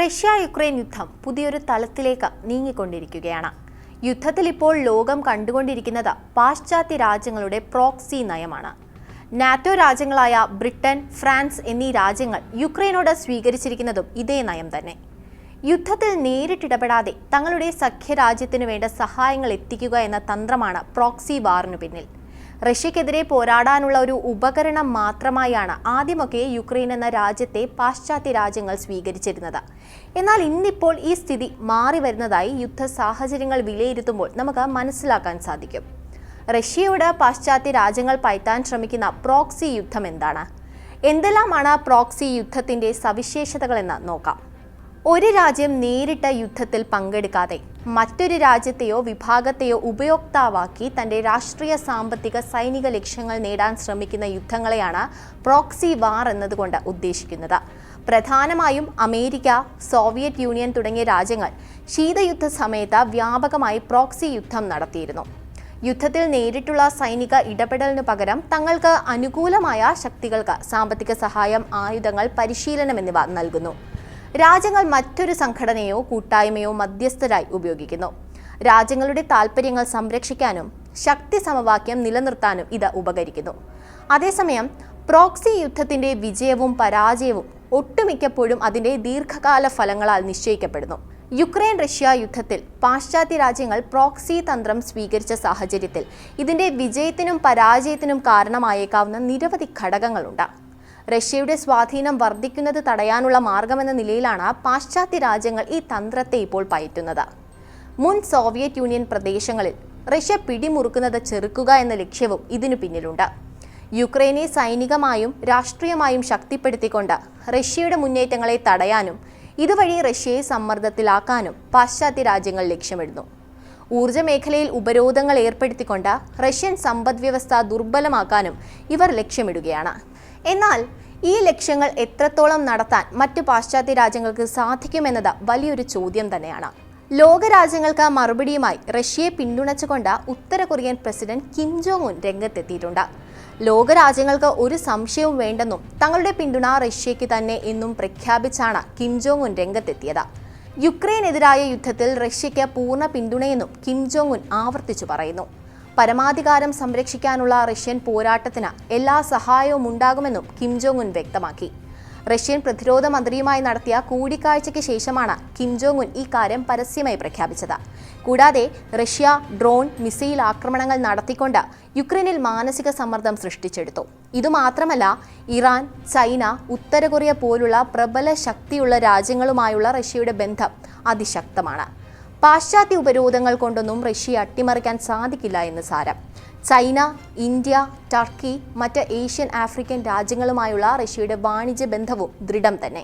Russia Ukraine യുദ്ധം പുതിയൊരു തലത്തിലേക്ക് നീങ്ങിക്കൊണ്ടിരിക്കുകയാണ്. യുദ്ധത്തിൽ ഇപ്പോൾ ലോകം കണ്ടുകൊണ്ടിരിക്കുന്നത് പാശ്ചാത്യ രാജ്യങ്ങളുടെ പ്രോക്സി നയമാണ്. നാറ്റോ രാജ്യങ്ങളായ ബ്രിട്ടൻ ഫ്രാൻസ് എന്നീ രാജ്യങ്ങൾ യുക്രൈനോട് സ്വീകരിച്ചിരിക്കുന്നതും ഇതേ നയം തന്നെ. യുദ്ധത്തിൽ നേരിട്ടിടപെടാതെ തങ്ങളുടെ സഖ്യരാജ്യത്തിനു വേണ്ട സഹായങ്ങൾ എത്തിക്കുക എന്ന തന്ത്രമാണ് പ്രോക്സി വാറിനു പിന്നിൽ. റഷ്യക്കെതിരെ പോരാടാനുള്ള ഒരു ഉപകരണം മാത്രമായാണ് ആദ്യമൊക്കെ യുക്രൈൻ എന്ന രാജ്യത്തെ പാശ്ചാത്യ രാജ്യങ്ങൾ സ്വീകരിച്ചിരുന്നത്. എന്നാൽ ഇന്നിപ്പോൾ ഈ സ്ഥിതി മാറി വരുന്നതായി യുദ്ധ സാഹചര്യങ്ങൾ വിലയിരുത്തുമ്പോൾ നമുക്ക് മനസ്സിലാക്കാൻ സാധിക്കും. റഷ്യയോട് പാശ്ചാത്യ രാജ്യങ്ങൾ പയറ്റാൻ ശ്രമിക്കുന്ന പ്രോക്സി യുദ്ധം എന്താണ്? എന്തെല്ലാമാണ് പ്രോക്സി യുദ്ധത്തിന്റെ സവിശേഷതകളെന്ന് നോക്കാം. ഒരു രാജ്യം നേരിട്ട യുദ്ധത്തിൽ പങ്കെടുക്കാതെ മറ്റൊരു രാജ്യത്തെയോ വിഭാഗത്തെയോ ഉപയോക്താവാക്കി തന്റെ രാഷ്ട്രീയ സാമ്പത്തിക സൈനിക ലക്ഷ്യങ്ങൾ നേടാൻ ശ്രമിക്കുന്ന യുദ്ധങ്ങളെയാണ് പ്രോക്സി വാർ എന്നതുകൊണ്ട് ഉദ്ദേശിക്കുന്നത്. പ്രധാനമായും അമേരിക്ക സോവിയറ്റ് യൂണിയൻ തുടങ്ങിയ രാജ്യങ്ങൾ ശീതയുദ്ധ സമയത്ത് വ്യാപകമായി പ്രോക്സി യുദ്ധം നടത്തിയിരുന്നു. യുദ്ധത്തിൽ നേരിട്ടുള്ള സൈനിക ഇടപെടലിനു പകരം തങ്ങൾക്ക് അനുകൂലമായ ശക്തികൾക്ക് സാമ്പത്തിക സഹായം ആയുധങ്ങൾ പരിശീലനം എന്നിവ നൽകുന്നു. രാജ്യങ്ങൾ മറ്റൊരു സംഘടനയോ കൂട്ടായ്മയോ മധ്യസ്ഥരായി ഉപയോഗിക്കുന്നു. രാജ്യങ്ങളുടെ താൽപ്പര്യങ്ങൾ സംരക്ഷിക്കാനും ശക്തി സമവാക്യം നിലനിർത്താനും ഇത് ഉപകരിക്കുന്നു. അതേസമയം പ്രോക്സി യുദ്ധത്തിന്റെ വിജയവും പരാജയവും ഒട്ടുമിക്കപ്പോഴും അതിന്റെ ദീർഘകാല ഫലങ്ങളാൽ നിശ്ചയിക്കപ്പെടുന്നു. യുക്രൈൻ റഷ്യ യുദ്ധത്തിൽ പാശ്ചാത്യ രാജ്യങ്ങൾ പ്രോക്സി തന്ത്രം സ്വീകരിച്ച സാഹചര്യത്തിൽ ഇതിന്റെ വിജയത്തിനും പരാജയത്തിനും കാരണമായേക്കാവുന്ന നിരവധി ഘടകങ്ങളുണ്ട്. റഷ്യയുടെ സ്വാധീനം വർദ്ധിക്കുന്നത് തടയാനുള്ള മാർഗമെന്ന നിലയിലാണ് പാശ്ചാത്യ രാജ്യങ്ങൾ ഈ തന്ത്രത്തെ ഇപ്പോൾ പയറ്റുന്നത്. മുൻ സോവിയറ്റ് യൂണിയൻ പ്രദേശങ്ങളിൽ റഷ്യ പിടിമുറുക്കുന്നത് ചെറുക്കുക എന്ന ലക്ഷ്യവും ഇതിനു പിന്നിലുണ്ട്. യുക്രൈനെ സൈനികമായും രാഷ്ട്രീയമായും ശക്തിപ്പെടുത്തിക്കൊണ്ട് റഷ്യയുടെ മുന്നേറ്റങ്ങളെ തടയാനും ഇതുവഴി റഷ്യയെ സമ്മർദ്ദത്തിലാക്കാനും പാശ്ചാത്യ രാജ്യങ്ങൾ ലക്ഷ്യമിടുന്നു. ഊർജ മേഖലയിൽ ഉപരോധങ്ങൾ ഏർപ്പെടുത്തിക്കൊണ്ട് റഷ്യൻ സമ്പദ്വ്യവസ്ഥ ദുർബലമാക്കാനും ഇവർ ലക്ഷ്യമിടുകയാണ്. എന്നാൽ ഈ ലക്ഷ്യങ്ങൾ എത്രത്തോളം നടത്താൻ മറ്റ് പാശ്ചാത്യ രാജ്യങ്ങൾക്ക് സാധിക്കുമെന്നത് വലിയൊരു ചോദ്യം തന്നെയാണ്. ലോകരാജ്യങ്ങൾക്ക് മറുപടിയുമായി റഷ്യയെ പിന്തുണച്ചുകൊണ്ട് ഉത്തര Korean president Kim Jong Un രംഗത്തെത്തിയിട്ടുണ്ട്. ലോകരാജ്യങ്ങൾക്ക് ഒരു സംശയവും വേണ്ടെന്നും തങ്ങളുടെ പിന്തുണ റഷ്യയ്ക്ക് തന്നെ എന്നും പ്രഖ്യാപിച്ചാണ് കിം ജോങ് ഉൻ രംഗത്തെത്തിയത്. യുക്രൈനെതിരായ യുദ്ധത്തിൽ റഷ്യയ്ക്ക് പൂർണ പിന്തുണയെന്നും കിം ജോങ് ഉൻ ആവർത്തിച്ചു പറയുന്നു. പരമാധികാരം സംരക്ഷിക്കാനുള്ള റഷ്യൻ പോരാട്ടത്തിന് എല്ലാ സഹായവും ഉണ്ടാകുമെന്നും കിം ജോങ് ഉൻ വ്യക്തമാക്കി. റഷ്യൻ പ്രതിരോധ മന്ത്രിയുമായി നടത്തിയ കൂടിക്കാഴ്ചയ്ക്ക് ശേഷമാണ് കിം ജോങ് ഉൻ ഈ കാര്യം പരസ്യമായി പ്രഖ്യാപിച്ചത്. കൂടാതെ റഷ്യ ഡ്രോൺ മിസൈൽ ആക്രമണങ്ങൾ നടത്തിക്കൊണ്ട് യുക്രൈനിൽ മാനസിക സമ്മർദ്ദം സൃഷ്ടിച്ചെടുത്തു. ഇതുമാത്രമല്ല ഇറാൻ ചൈന ഉത്തര കൊറിയ പോലുള്ള പ്രബല ശക്തിയുള്ള രാജ്യങ്ങളുമായുള്ള റഷ്യയുടെ ബന്ധം അതിശക്തമാണ്. പാശ്ചാത്യ ഉപരോധങ്ങൾ കൊണ്ടൊന്നും റഷ്യയെ അട്ടിമറിക്കാൻ സാധിക്കില്ല എന്ന് സാരം. ചൈന ഇന്ത്യ ടർക്കി മറ്റ് ഏഷ്യൻ ആഫ്രിക്കൻ രാജ്യങ്ങളുമായുള്ള റഷ്യയുടെ വാണിജ്യ ബന്ധവും ദൃഢം തന്നെ.